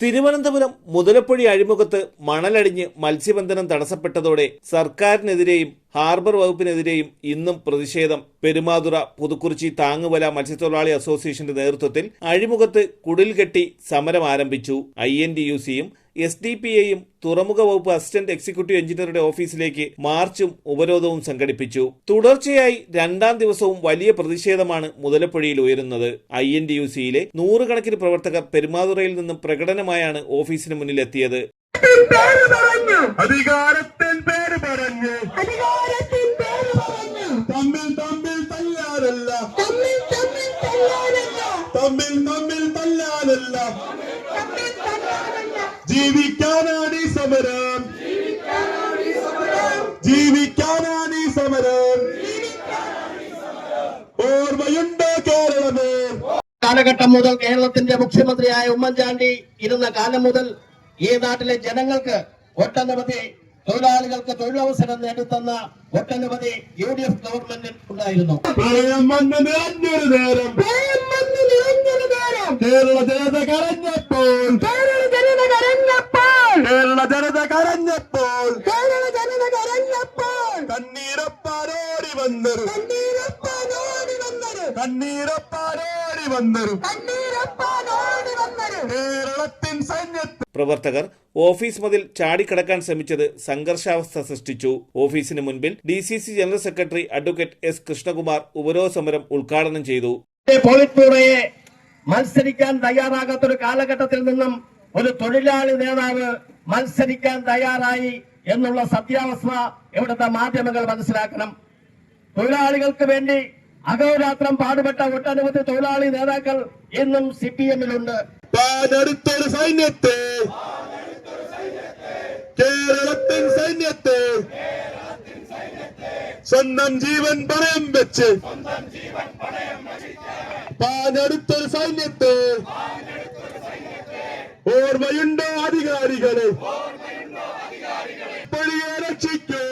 തിരുവനന്തപുരം മുതലപ്പൊഴി അഴിമുഖത്ത് മണലടിഞ്ഞ് മത്സ്യബന്ധനം തടസ്സപ്പെട്ടതോടെ സർക്കാരിനെതിരെയും ഹാർബർ വകുപ്പിനെതിരെയും ഇന്നും പ്രതിഷേധം. പെരുമാതുറ പുതുക്കുറിച്ചി താങ്ങുവല മത്സ്യത്തൊഴിലാളി അസോസിയേഷന്റെ നേതൃത്വത്തിൽ അഴിമുഖത്ത് കുടിൽ കെട്ടി സമരം ആരംഭിച്ചു. ഐ എൻ ഡി യു സിയും എസ് ഡി പി എയും തുറമുഖ വകുപ്പ് അസിസ്റ്റന്റ് എക്സിക്യൂട്ടീവ് എഞ്ചിനീയറുടെ ഓഫീസിലേക്ക് മാർച്ചും ഉപരോധവും സംഘടിപ്പിച്ചു. തുടർച്ചയായി രണ്ടാം ദിവസവും വലിയ പ്രതിഷേധമാണ് മുതലപ്പുഴയിൽ ഉയരുന്നത്. ഐ എൻ ഡി യു സിയിലെ നൂറുകണക്കിന് പ്രവർത്തകർ പെരുമാതുറയിൽ നിന്നും പ്രകടനമായാണ് ഓഫീസിന് മുന്നിലെത്തിയത്. പേര് പറഞ്ഞു. അധികാരത്തിൻ പേര് പറഞ്ഞു. അധികാരത്തിൻ പേര് പറഞ്ഞു. തമ്മിൽ തമ്മിൽ തല്ലാനല്ല. തമ്മിൽ തമ്മിൽ തല്ലാനല്ല. തമ്മിൽ തമ്മിൽ തല്ലാനല്ല. തമ്മിൽ തല്ലാനല്ല. ജീവിക്കാനാണ് ഈ സമരം. ജീവിക്കാനാണ് ഈ സമരം. ഓർമ്മയുണ്ടോ കേരളമേ? കാലഘട്ടം മുതൽ കേരളത്തിന്റെ മുഖ്യമന്ത്രിയായ ഉമ്മൻചാണ്ടി ഇരുന്ന കാലം മുതൽ ഈ നാട്ടിലെ ജനങ്ങൾക്ക് ഒട്ടനവധി തൊഴിലാളികൾക്ക് തൊഴിലവസരം നേടിത്തന്ന ഒട്ടനവധി യു ഡി എഫ് ഗവൺമെന്റ് ഉണ്ടായിരുന്നു. കേരള ജനത കരഞ്ഞപ്പോൾ. കേരള ജനത കരഞ്ഞപ്പോൾ. കേരള ജനത കരഞ്ഞപ്പോൾ. കേരള ജനത കരഞ്ഞപ്പോൾ. കണ്ണീരപ്പാരോടി വന്നൊരു. കണ്ണീരപ്പാനോടി വന്നൊരു. കണ്ണീരപ്പാരോടി വന്നൊരു. കണ്ണീരപ്പാനോടി വന്നൊരു. കേരളത്തിൻ സൈന്യത്തിൽ പ്രവർത്തകർ ഓഫീസ് മതിൽ ചാടിക്കടക്കാൻ ശ്രമിച്ചത് സംഘർഷാവസ്ഥ സൃഷ്ടിച്ചു. ഓഫീസിന് മുൻപിൽ D general secretary advocate S Krishnakumar ഉപരോധ സമരം ഉദ്ഘാടനം ചെയ്തു. പോളിറ്റ് തയ്യാറാകാത്ത മത്സരിക്കാൻ തയ്യാറാകാത്തൊരു കാലഘട്ടത്തിൽ നിന്നും ഒരു തൊഴിലാളി നേതാവ് മത്സരിക്കാൻ തയ്യാറായി എന്നുള്ള സത്യാവസ്ഥ ഇവിടുത്തെ മാധ്യമങ്ങൾ മനസ്സിലാക്കണം. തൊഴിലാളികൾക്ക് വേണ്ടി അഹോരാത്രം പാടുപെട്ട ഒട്ടനവധി തൊഴിലാളി നേതാക്കൾ ഇന്നും സി പി എമ്മിലുണ്ട്. പാനെടുത്തൊരു സൈന്യത്തെ. കേരളത്തിൻ സൈന്യത്തെ. സ്വന്തം ജീവൻ പണയം വെച്ച്. പാനെടുത്തൊരു സൈന്യത്തെ. ഓർമ്മയുണ്ടോ അധികാരികളെ? പൊളിയെ രക്ഷിക്കൂ.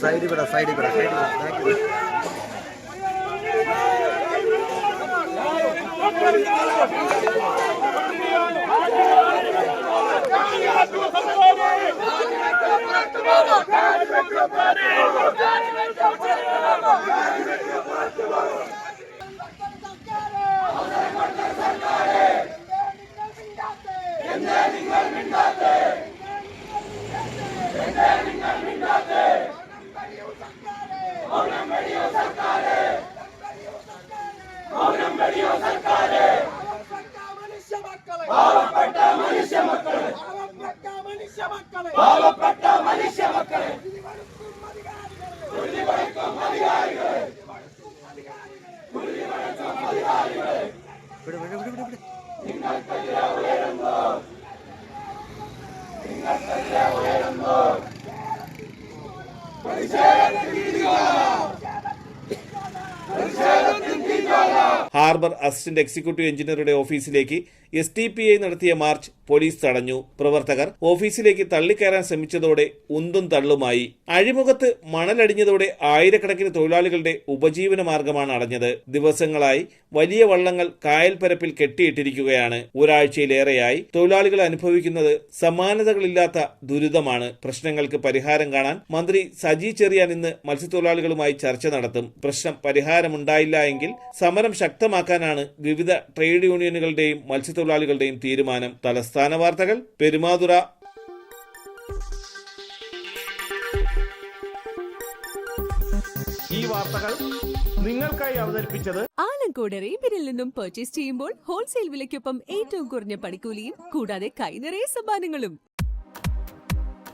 സൈഡിൽ കൂടെ സൈഡിൽ കൂടെ സൈഡിൽ കൂടെ താങ്ക് യു பாவப்பட்ட மனுஷ மக்களை பாவப்பட்ட மனுஷ மக்களை ഹാർബർ അസിസ്റ്റന്റ് എക്സിക്യൂട്ടീവ് എഞ്ചിനീയറുടെ ഓഫീസിലേക്ക് എസ് ടി പി ഐ നടത്തിയ മാർച്ച് പോലീസ് തടഞ്ഞു. പ്രവർത്തകർ ഓഫീസിലേക്ക് തള്ളിക്കയറാൻ ശ്രമിച്ചതോടെ ഉന്തും തള്ളുമായി. അഴിമുഖത്ത് മണലടിഞ്ഞതോടെ ആയിരക്കണക്കിന് തൊഴിലാളികളുടെ ഉപജീവന മാർഗമാണ് അടഞ്ഞത്. ദിവസങ്ങളായി വലിയ വള്ളങ്ങൾ കായൽപ്പരപ്പിൽ കെട്ടിയിട്ടിരിക്കുകയാണ്. ഒരാഴ്ചയിലേറെയായി തൊഴിലാളികൾ അനുഭവിക്കുന്നത് സമാനതകളില്ലാത്ത ദുരിതമാണ്. പ്രശ്നങ്ങൾക്ക് പരിഹാരം കാണാൻ മന്ത്രി സജി ചെറിയാൻ ഇന്ന് മത്സ്യത്തൊഴിലാളികളുമായി ചർച്ച നടത്തും. പ്രശ്നം പരിഹാരമുണ്ടായില്ല എങ്കിൽ സമരം ശക്തമാക്കാനാണ് വിവിധ ട്രേഡ് യൂണിയനുകളുടെയും മത്സ്യത്തൊഴിലാളികളുടെയും തീരുമാനം. തലസ്ഥാന വാർത്തകൾ പെരുമാതുറ. ഈ വാർത്തകൾ നിങ്ങൾക്കായി അവതരിപ്പിച്ചത് ആലങ്കോട് റേബിനിൽ നിന്നും പർച്ചേസ് ചെയ്യുമ്പോൾ ഹോൾസെയിൽ വിലയ്ക്കൊപ്പം ഏറ്റവും കുറഞ്ഞ പണിക്കൂലിയും കൂടാതെ കൈനിറയ സമ്മാനങ്ങളും.